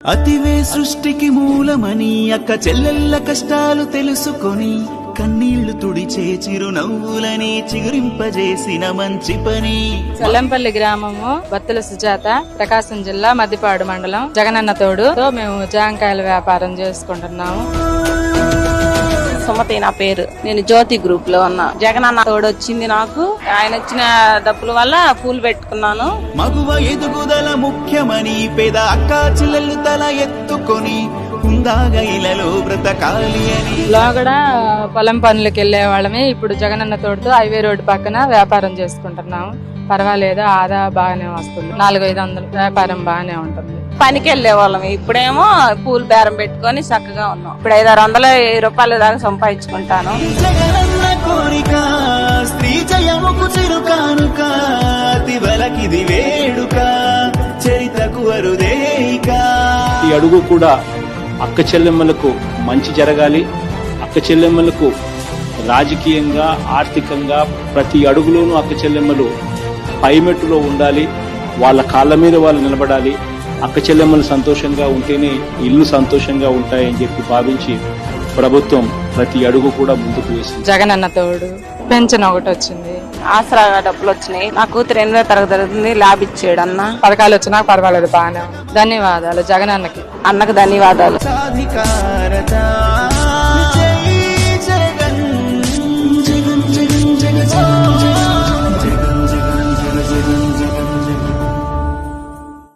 అతివే సృష్టికి మూలమని అక్క చెల్లెళ్ళ కష్టాలు తెలుసుకొని కన్నీళ్ళు తుడిచే చిరునవ్వులని చిగురింపజేసిన మంచి పని. చల్లంపల్లి గ్రామము బత్తుల సుజాత ప్రకాశం జిల్లా మద్దిపాడు మండలం జగనన్న తోడు మేము జాంకాయల వ్యాపారం చేసుకుంటున్నాము. సుమతి నా పేరు. నేను జ్యోతి గ్రూప్లో ఉన్నా. జగన్ అన్న తోడు వచ్చింది నాకు. ఆయన వచ్చిన డబ్బుల వల్ల పూలు పెట్టుకున్నాను. మగువ ఎదుగుదల ముఖ్యమని పేద అక్క చెల్లెళ్ళు తల ఎత్తుకొని లోగడ పొలం పనులకు వెళ్ళే వాళ్ళమే. ఇప్పుడు జగనన్న తోడుతో హైవే రోడ్డు పక్కన వ్యాపారం చేసుకుంటున్నాము. పర్వాలేదు? ఆదా బాగానే వస్తుంది. నాలుగు ఐదు వందలు. వ్యాపారం బాగానే ఉంటుంది. పనికి వెళ్ళే వాళ్ళం ఇప్పుడేమో పూలు బేరం పెట్టుకొని చక్కగా ఉన్నాం. ఇప్పుడు ఐదారు వందల వెయ్యి రూపాయల దాకా సంపాదించుకుంటాను. స్త్రీ జయముకు చిరు కానుక తివలకిది వేడుక చరితకు అరుదేయిక ఈ అడుగు కూడా అక్క చెల్లెమ్మలకు మంచి జరగాలి. అక్క చెల్లెమ్మలకు రాజకీయంగా ఆర్థికంగా ప్రతి అడుగులోనూ అక్క చెల్లెమ్మలు పైమెట్టులో ఉండాలి వాళ్ళ కాళ్ళ మీద వాళ్ళు నిలబడాలి. అక్క చెల్లెమ్మలు సంతోషంగా ఉంటేనే ఇల్లు సంతోషంగా ఉంటాయని చెప్పి భావించి ప్రభుత్వం ప్రతి అడుగు కూడా ముందుకు వేసింది. జగనన్న తోడు పెన్షన్ ఒకటి వచ్చింది. ఆసరా డబ్బులు వచ్చినాయి. నా కూతురు ఎనిమిదో తరగతి జరుగుతుంది ల్యాబ్ ఇచ్చాడు అన్న. పథకాలు వచ్చినా పర్వాలేదు బాగానే ధన్యవాదాలు జగనన్నకి అన్నకు ధన్యవాదాలు. సాధికారత.